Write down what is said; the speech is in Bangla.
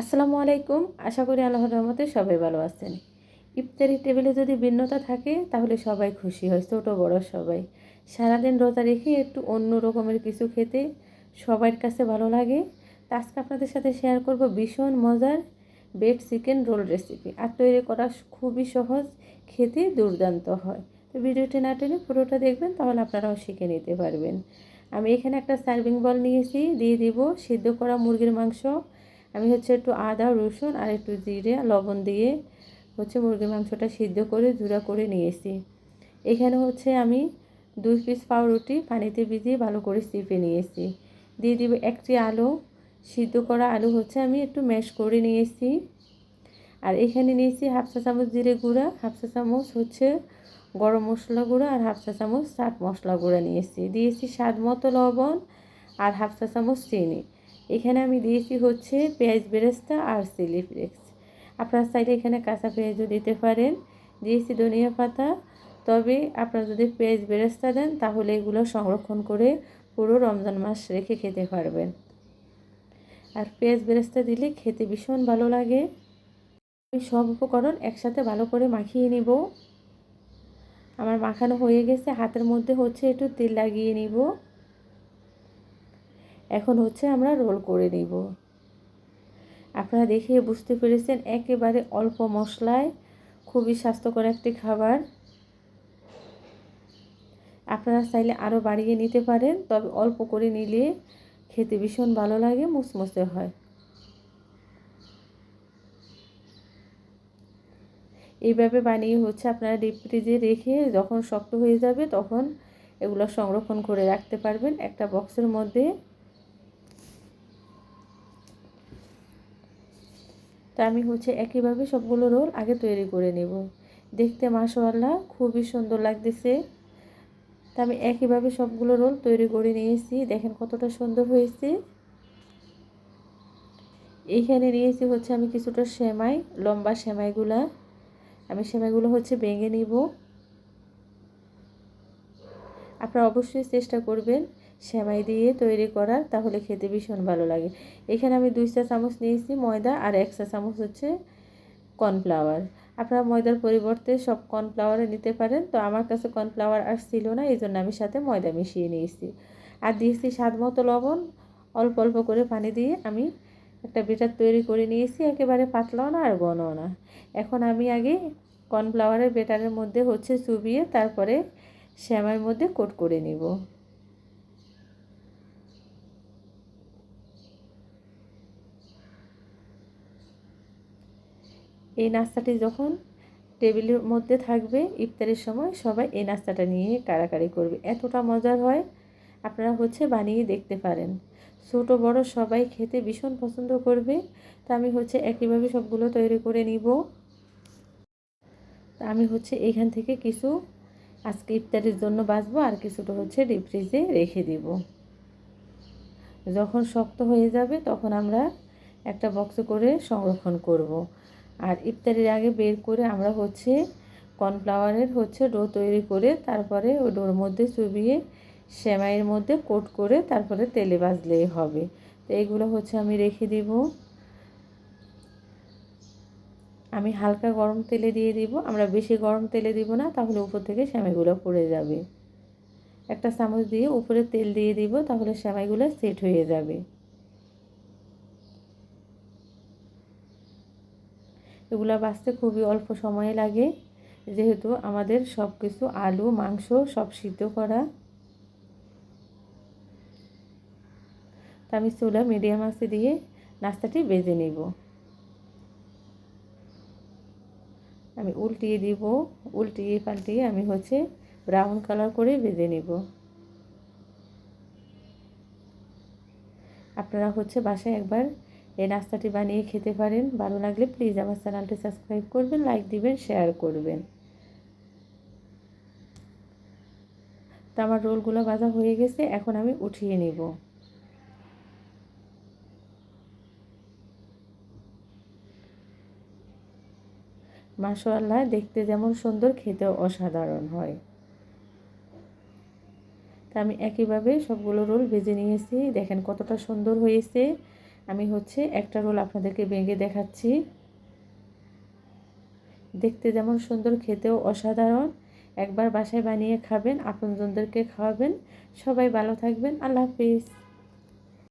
আসসালামু আলাইকুম। আশা করি আল্লাহর রহমতে সবাই ভালো আছেন। ইফতারি টেবিলে যদি ভিন্নতা থাকে, তাহলে সবাই খুশি হয়, ছোটো, বড় সবাই। সারাদিন রোজা রেখে একটু অন্য রকমের কিছু খেতে সবার কাছে ভালো লাগে। তা আজকে আপনাদের সাথে শেয়ার করব ভীষণ মজার বেড চিকেন রোল রেসিপি আর তৈরি করা খুবই সহজ, খেতে দুর্দান্ত হয়। তো ভিডিওটি না টেনে পুরোটা দেখবেন, তাহলে আপনারাও শিখে নিতে পারবেন। আমি এখানে একটা সার্ভিং বল নিয়েছি, দিয়ে দিব সিদ্ধ করা মুরগির মাংস আমি হচ্ছে একটু আদা, রসুন আর একটু জিরে, লবণ দিয়ে হচ্ছে মুরগির মাংসটা সিদ্ধ করে, জুড়া করে নিয়েছি। এখানে হচ্ছে আমি দুই পিস পাউরুটি পানিতে ভিজিয়ে ভালো করে চিপে নিয়েছি। দিয়ে দিব একটি আলু। সিদ্ধ করা আলু হচ্ছে আমি একটু ম্যাশ করে নিয়েছি। আর এখানে নিয়েছি হাফ চা চামচ জিরে গুঁড়া, হাফ চা চামচ হচ্ছে গরম মশলা গুঁড়া আর হাফ চা চামচ চাট মশলা গুঁড়া নিয়েছি। দিয়েছি স্বাদ মতো লবণ আর হাফ চা চামচ চিনি। এখানে আমি দিয়েছি হচ্ছে পেঁয়াজ বেরেস্তা আর চিলি ফ্লেক্স। আপনারা চাইলে এখানে কাঁচা পেঁয়াজও দিতে পারেন। দিয়েছি ধনিয়া পাতা। তবে আপনারা যদি পেঁয়াজ বেরেস্তা দেন, তাহলে এগুলো সংরক্ষণ করে পুরো রমজান মাস রেখে খেতে পারবেন। আর পেঁয়াজ বেরেস্তা দিলে খেতে ভীষণ ভালো লাগে। আমি সব উপকরণ একসাথে ভালো করে মাখিয়ে নিব। আমার মাখানো হয়ে গেছে। হাতের মধ্যে হচ্ছে একটু তেল লাগিয়ে নিব। এখন হচ্ছে আমরা রোল করে নিব। আপনারা দেখে বুঝতে পেরেছেন, একেবারে অল্প মশলায় খুবই স্বাস্থ্যকর একটি খাবার। আপনারা চাইলে আরও বাড়িয়ে নিতে পারেন, তবে অল্প করে নিলে খেতে ভীষণ ভালো লাগে, মুসমুসে হয়। এইভাবে বানিয়ে হচ্ছে আপনারা ডিপ ফ্রিজে রেখে যখন শক্ত হয়ে যাবে তখন এগুলো সংরক্ষণ করে রাখতে পারবেন একটা বক্সের মধ্যে। তা আমি হচ্ছে একইভাবে সবগুলো রোল আগে তৈরি করে নেব। দেখতে মাশাআল্লাহ খুবই সুন্দর লাগতেছে। তা আমি একইভাবে সবগুলো রোল তৈরি করে নিয়েছি। দেখেন কতটা সুন্দর হয়েছে। এইখানে নিয়েছি হচ্ছে আমি কিছুটা সেমাই, লম্বা সেমাইগুলা। আমি সেমাইগুলো হচ্ছে ভেঙে নিব। আপনারা অবশ্যই চেষ্টা করবেন। সেমাই দিয়ে তৈরি করার তাহলে খেতে ভীষণ ভালো লাগে। এখানে আমি দুই চা চামচ নিয়েছি ময়দা আর এক চা চামচ হচ্ছে কর্নফ্লাওয়ার। আপনারা ময়দার পরিবর্তে সব কর্নফ্লাওয়ারে নিতে পারেন, তো আমার কাছে কর্নফ্লাওয়ার আর ছিল না, এই জন্য আমি সাথে ময়দা মিশিয়ে নিয়েছি। আর দিয়েছি স্বাদ মতো লবণ, অল্প অল্প করে পানি দিয়ে আমি একটা বেটার তৈরি করে নিয়েছি, একেবারে পাতলাও না আর ঘনও না। এখন আমি আগে কর্নফ্লাওয়ারের বেটারের মধ্যে হচ্ছে চুবিয়ে তারপরে শ্যামার মধ্যে কোট করে নিব। এই নাস্তাটি যখন টেবিলের মধ্যে থাকবে ইফতারের সময় সবাই এই নাস্তাটা নিয়ে কাড়াকাড়ি করবে। এতটা মজার হয়, আপনারা হচ্ছে বানিয়ে দেখতে পারেন। ছোট, বড় সবাই খেতে ভীষণ পছন্দ করবে। তা আমি হচ্ছে একইভাবে সবগুলো তৈরি করে নিব। তা আমি হচ্ছে এখান থেকে কিছু আজকে ইফতারির জন্য বাঁচবো আর কিছুটা হচ্ছে ডিপ ফ্রিজে রেখে দিব। যখন শক্ত হয়ে যাবে তখন আমরা একটা বক্সে করে সংরক্ষণ করব। আর ইফতারির আগে বের করে আমরা হচ্ছে কর্নফ্লাওয়ারের হচ্ছে ডো তৈরি করে তারপরে ওই ডোর মধ্যে চুবিয়ে সেমাইয়ের মধ্যে কোট করে তারপরে তেলে ভাজলেই হবে। তো এইগুলো হচ্ছে আমি রেখে দিব। আমি হালকা গরম তেলে দিয়ে দিব। আমরা বেশি গরম তেলে দিব না, তাহলে উপর থেকে সেমাইগুলো পড়ে যাবে। একটা চামচ দিয়ে উপরে তেল দিয়ে দিব, তাহলে সেমাইগুলো সেট হয়ে যাবে। এগুলো বাঁচতে খুবই অল্প সময় লাগে। যেহেতু আমাদের সব কিছু আলু, মাংস সব সিদ্ধ করা। তা আমি চুলা মিডিয়াম আঁচে দিয়ে নাস্তাটি বেজে নেব। আমি উল্টিয়ে দিব। উল্টিয়ে পাল্টিয়ে আমি হচ্ছে ব্রাউন কালার করে ভেজে নেব। আপনারা হচ্ছে বাসায় একবার এই নাস্তাটি বানিয়ে খেতে পারেন। ভালো লাগলে প্লিজ আমার চ্যানেলটি সাবস্ক্রাইব করবেন লাইক দিবেন শেয়ার করবেন। তো আমার রোলগুলো ভাজা হয়ে গেছে, এখন আমি উঠিয়ে নেব। মাশাল্লাহ দেখতে যেমন সুন্দর, খেতেও অসাধারণ হয়। তা আমি একইভাবে সবগুলো রোল ভেজে নিয়েছি। দেখেন কতটা সুন্দর হয়েছে। আমি হচ্ছে একটা রোল আপনাদেরকে ভেঙে দেখাচ্ছি। দেখতে যেমন সুন্দর, খেতেও অসাধারণ। একবার বাসায় বানিয়ে খাবেন, আপনজনদেরকে খাওয়াবেন। সবাই ভালো থাকবেন। আল্লাহ হাফিজ।